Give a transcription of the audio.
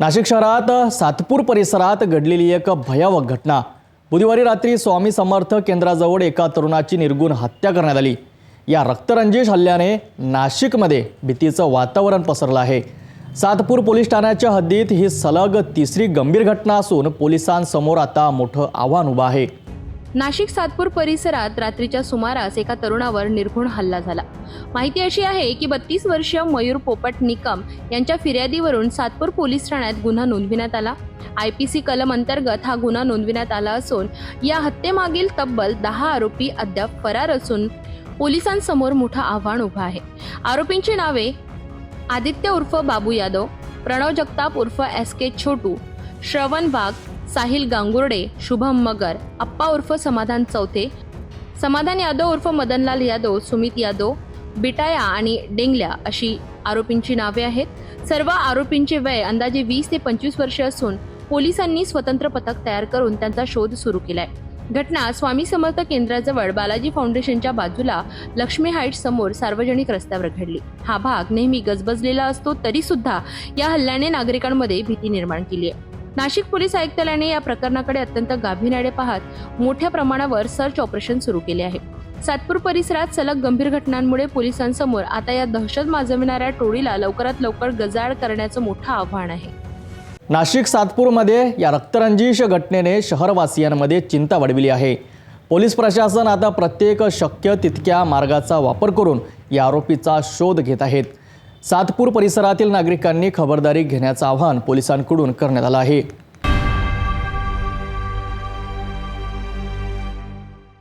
नाशिक शहरात सातपूर परिसरात घडलेली एक भयावह घटना. बुधवारी रात्री स्वामी समर्थ केंद्राजवळ एका तरुणाची निर्गुण हत्या करण्यात आली. या रक्तरंजिश हल्ल्याने नाशिकमध्ये भीतीचं वातावरण पसरलं आहे. सातपूर पोलीस ठाण्याच्या हद्दीत ही सलग तिसरी गंभीर घटना असून पोलिसांसमोर आता मोठं आव्हान उभं आहे. नाशिक सातपूर परिसरात रात्रीच्या सुमारास एका तरुणावर निर्घुण हल्ला झाला. माहिती अशी आहे की बत्तीस वर्षीय मयूर पोपट निकम यांच्या फिर्यादीवरून सातपूर पोलीस ठाण्यात गुन्हा नोंदविण्यात आला. आय पी सी कलम अंतर्गत हा गुन्हा नोंदविण्यात आला असून या हत्येमागील तब्बल दहा आरोपी अद्याप फरार असून पोलिसांसमोर मोठं आव्हान उभं आहे. आरोपींची नावे आदित्य उर्फ बाबू यादव प्रणव जगताप उर्फ एस के छोटू श्रवण वाघ साहिल गांगुर्डे शुभम मगर अप्पा उर्फ समाधान चौथे समाधान यादव उर्फ मदनलाल यादव सुमित यादव बिटाया आणि डेंगल्या अशी आरोपींची नावे आहेत. सर्व आरोपींचे वय अंदाजे वीस ते पंचवीस वर्षे असून पोलिसांनी स्वतंत्र पथक तयार करून त्यांचा शोध सुरू केलाय. घटना स्वामी समर्थ केंद्राजवळ बालाजी फाउंडेशनच्या बाजूला लक्ष्मी हाईट समोर सार्वजनिक रस्त्यावर घडली. हा भाग नेहमी गजबजलेला असतो तरी सुद्धा या हल्ल्याने नागरिकांमध्ये भीती निर्माण केली आहे. नाशिक पोलीस आयुक्तालयाने या प्रकरणाकडे अत्यंत गांभीर्याने पाहत मोठ्या प्रमाणावर सर्च ऑपरेशन सुरू केले आहे. सातपूर परिसरात सलग गंभीर घटनांमुळे पोलिसांसमोर आता या दहशत माजविणाऱ्या टोळीला लवकरात लवकर गजाळ करण्याचं मोठं आव्हान आहे. नाशिक सातपूरमध्ये या रक्तरंजिश घटनेने शहरवासियांमध्ये चिंता वाढविली आहे. पोलीस प्रशासन आता प्रत्येक शक्य तितक्या मार्गाचा वापर करून या आरोपीचा शोध घेत आहेत. सातपूर परिसरातील नागरिकांनी खबरदारी घेण्याचं आवाहन पोलिसांकडून करण्यात आलं आहे.